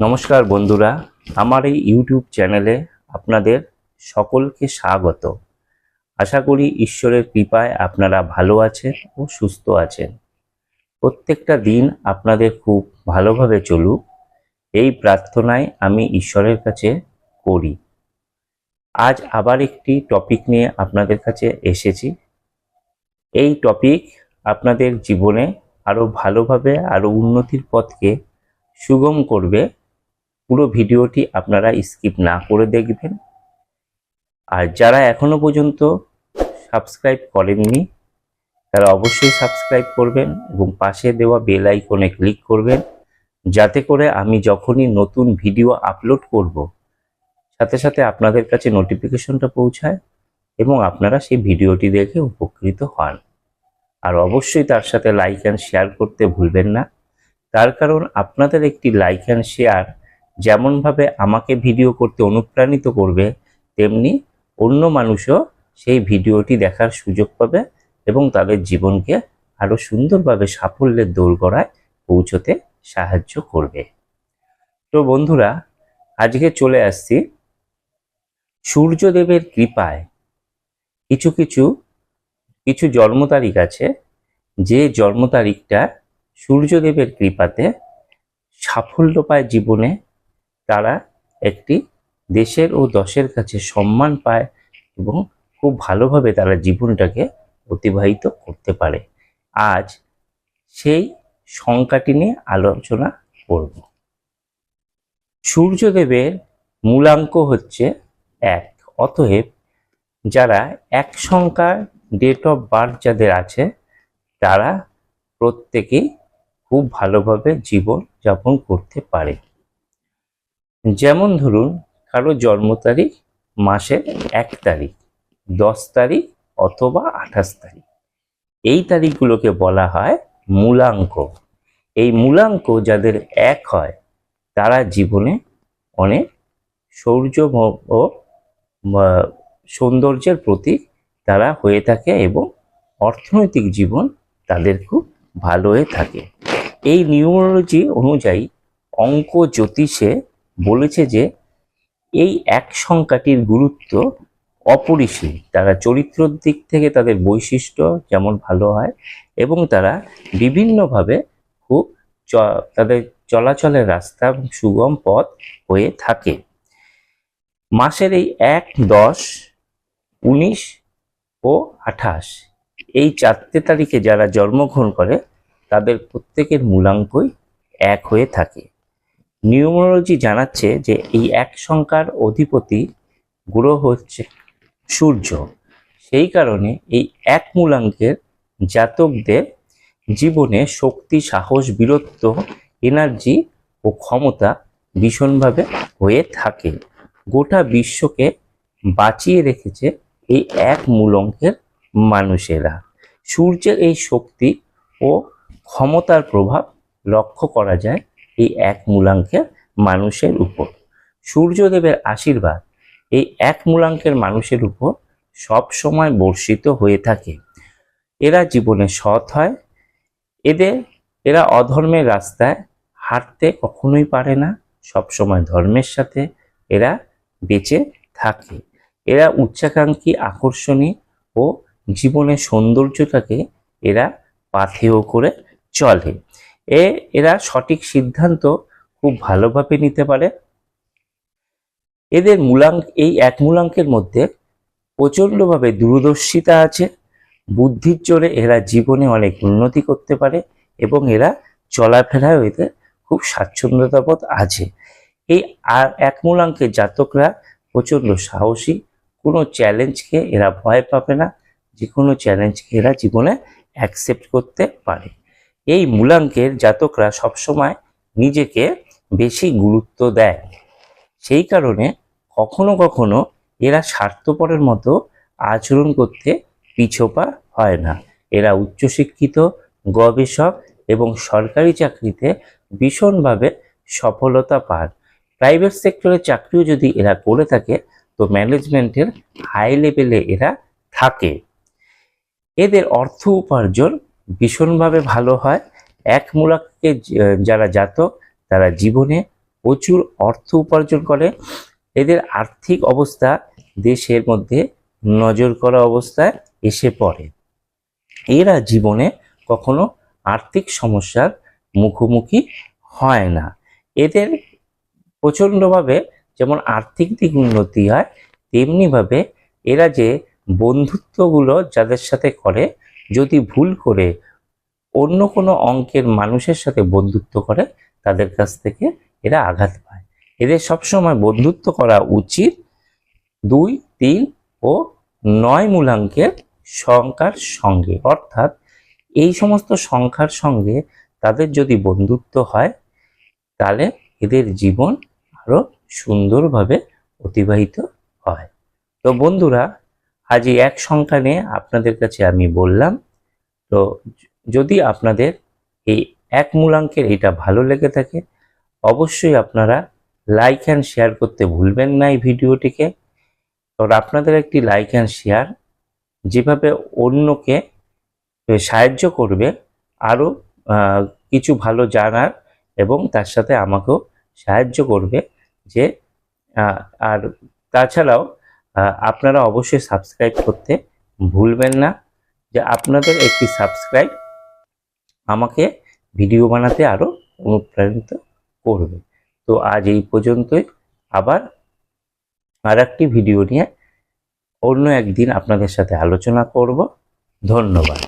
নমস্কার বন্ধুরা, আমার এই ইউটিউব চ্যানেলে আপনাদের সকলকে স্বাগত। আশা করি ঈশ্বরের কৃপায় আপনারা ভালো আছেন ও সুস্থ আছেন। প্রত্যেকটা দিন আপনাদের খুব ভালোভাবে চলুক, এই প্রার্থনায় আমি ঈশ্বরের কাছে করি। আজ আবার একটি টপিক নিয়ে আপনাদের কাছে এসেছি। এই টপিক আপনাদের জীবনে আরও ভালোভাবে আরও উন্নতির পথকে সুগম করবে পুরো ভিডিওটি আপনারা স্কিপ না করে দেখবেন। আর যারা এখনও পর্যন্ত সাবস্ক্রাইব করেননি, তারা অবশ্যই সাবস্ক্রাইব করবেন এবং পাশে দেওয়া বেল আইকনে ক্লিক করবেন, যাতে করে আমি যখনই নতুন ভিডিও আপলোড করব, সাথে সাথে আপনাদের কাছে নোটিফিকেশনটা পৌঁছায় এবং আপনারা সেই ভিডিওটি দেখে উপকৃত হন। আর অবশ্যই তার সাথে লাইক অ্যান্ড শেয়ার করতে ভুলবেন না। তার কারণ আপনাদের একটি লাইক অ্যান্ড শেয়ার যেমনভাবে আমাকে ভিডিও করতে অনুপ্রাণিত করবে, তেমনি অন্য মানুষও সেই ভিডিওটি দেখার সুযোগ পাবে এবং তাদের জীবনকে আরও সুন্দরভাবে সাফল্যের দোরগড়ায় পৌঁছতে সাহায্য করবে। তো বন্ধুরা, আজকে চলে আসছি সূর্যদেবের কৃপায়। কিছু কিছু কিছু জন্ম তারিখ আছে, যে জন্ম তারিখটা সূর্যদেবের কৃপাতে সাফল্য পায় জীবনে। তারা একটি দেশের ও দশের কাছে সম্মান পায় এবং খুব ভালোভাবে তারা জীবনটাকে অতিবাহিত করতে পারে। আজ সেই সংখ্যাটি নিয়ে আলোচনা করব। সূর্যদেবের মূলাঙ্ক হচ্ছে এক, অতএব যারা এক সংখ্যার ডেট অফ বার্থ যাদের আছে, তারা প্রত্যেকেই খুব ভালোভাবে জীবন যাপন করতে পারে। যেমন ধরুন, কারও জন্ম তারিখ মাসের এক তারিখ, দশ তারিখ অথবা আঠাশ তারিখ। এই তারিখগুলোকে বলা হয় মূলাঙ্ক। এই মূলাঙ্ক যাদের এক হয়, তারা জীবনে অনেক শৌর্য ও সৌন্দর্যের প্রতীক তারা হয়ে থাকে এবং অর্থনৈতিক জীবন তাদের খুব ভালো হয়ে থাকে। এই নিউমোলজি অনুযায়ী অঙ্ক জ্যোতিষে বলেছে যে এই এক সংখ্যাটির গুরুত্ব অপরিসীম। তারা চরিত্রের দিক থেকে তাদের বৈশিষ্ট্য যেমন ভালো হয় এবং তারা বিভিন্নভাবে খুব চ- তাদের চলাচলের রাস্তা সুগম পথ হয়ে থাকে। মাসের এই এক, দশ, উনিশ ও আঠাশ, এই চারটে তারিখে যারা জন্মগ্রহণ করে তাদের প্রত্যেকের মূলাঙ্কই এক হয়ে থাকে। নিউমোলজি জানাচ্ছে যে এই এক সংখ্যার অধিপতি গ্রহ হচ্ছে সূর্য। সেই কারণে এই এক মূলাঙ্কের জাতকদের জীবনে শক্তি, সাহস, বীরত্ব এনার্জি ও ক্ষমতা ভীষণভাবে হয়ে থাকে। গোটা বিশ্বকে বাঁচিয়ে রেখেছে এই এক মূল অঙ্কের মানুষেরা। সূর্যের এই শক্তি ও ক্ষমতার প্রভাব লক্ষ্য করা যায় এই এক মূলাঙ্কের মানুষের উপর। সূর্যদেবের আশীর্বাদ এই এক মূলাঙ্কের মানুষের উপর সব সময় বর্ষিত হয়ে থাকে। এরা জীবনে সৎ হয়। এদের, এরা অধর্মের রাস্তায় হাঁটতে কখনোই পারে না। সব সময় ধর্মের সাথে এরা বেঁচে থাকে। এরা উচ্চাকাঙ্ক্ষী, আকর্ষণী ও জীবনের সৌন্দর্যটাকে এরা পাথেয় করে চলে। এ এরা সঠিক সিদ্ধান্ত খুব ভালোভাবে নিতে পারে। এদের মূলাঙ্ক, এই এক মূলাঙ্কের মধ্যে প্রচণ্ডভাবে দূরদর্শিতা আছে। বুদ্ধির জোরে এরা জীবনে অনেক উন্নতি করতে পারে এবং এরা চলাফেরায় এদের খুব স্বাচ্ছন্দ্যতাবোধ আছে। এই আর এক মূলাঙ্কের জাতকরা প্রচণ্ড সাহসী। কোনো চ্যালেঞ্জকে এরা ভয় পাবে না। যে কোনো চ্যালেঞ্জকে এরা জীবনে অ্যাকসেপ্ট করতে পারে। এই মূলাঙ্কের জাতকরা সবসময় নিজেকে বেশি গুরুত্ব দেয়। সেই কারণে কখনো কখনো এরা স্বার্থপরের মতো আচরণ করতে পিছোপা হয় না। এরা উচ্চশিক্ষিত, গবেষক এবং সরকারি চাকরিতে ভীষণভাবে সফলতা পান প্রাইভেট সেক্টরে চাকরিও যদি এরা করে থাকে, তো ম্যানেজমেন্টের হাই লেভেলে এরা থাকে। এদের অর্থ উপার্জন ভীষণভাবে ভালো হয়। এক মূলাকে যারা জাতক, তারা জীবনে প্রচুর অর্থ উপার্জন করে। এদের আর্থিক অবস্থা দেশের মধ্যে নজর করা অবস্থায় এসে পড়ে। এরা জীবনে কখনো আর্থিক সমস্যার মুখোমুখি হয় না। এদের প্রচণ্ডভাবে যেমন আর্থিক দিক উন্নতি হয়, তেমনিভাবে এরা যে বন্ধুত্বগুলো যাদের সাথে করে যদি ভুল করে অন্য কোনো অঙ্কের মানুষের সাথে বন্ধুত্ব করে, তাদের কাছ থেকে এরা আঘাত পায়। এদের সবসময় বন্ধুত্ব করা উচিত দুই, তিন ও নয় মূলাঙ্কের সংখ্যার সঙ্গে। অর্থাৎ এই সমস্ত সংখ্যার সঙ্গে তাদের যদি বন্ধুত্ব হয়, তাহলে এদের জীবন আরও সুন্দরভাবে অতিবাহিত হয়। তো বন্ধুরা আজ এই এক সংখ্যা নিয়ে আপনাদের কাছে আমি বললাম, তো যদি আপনাদের এই এক মূলাঙ্কের এটা ভালো লেগে থাকে, অবশ্যই আপনারা লাইক অ্যান্ড শেয়ার করতে ভুলবেন না এই ভিডিওটিকে। কারণ আপনাদের একটি লাইক অ্যান্ড শেয়ার যেভাবে অন্যকে সাহায্য করবে, আরও কিছু ভালো জানার এবং তার সাথে আমাকেও সাহায্য করবে যে আর তাছাড়াও আপনারা অবশ্যই সাবস্ক্রাইব করতে ভুলবেন না। যে আপনাদের একটি সাবস্ক্রাইব আমাকে ভিডিও বানাতে আরও অনুপ্রাণিত করবে। তো আজ এই পর্যন্তই। আবার আর ভিডিও নিয়ে অন্য একদিন আপনাদের সাথে আলোচনা করব। ধন্যবাদ।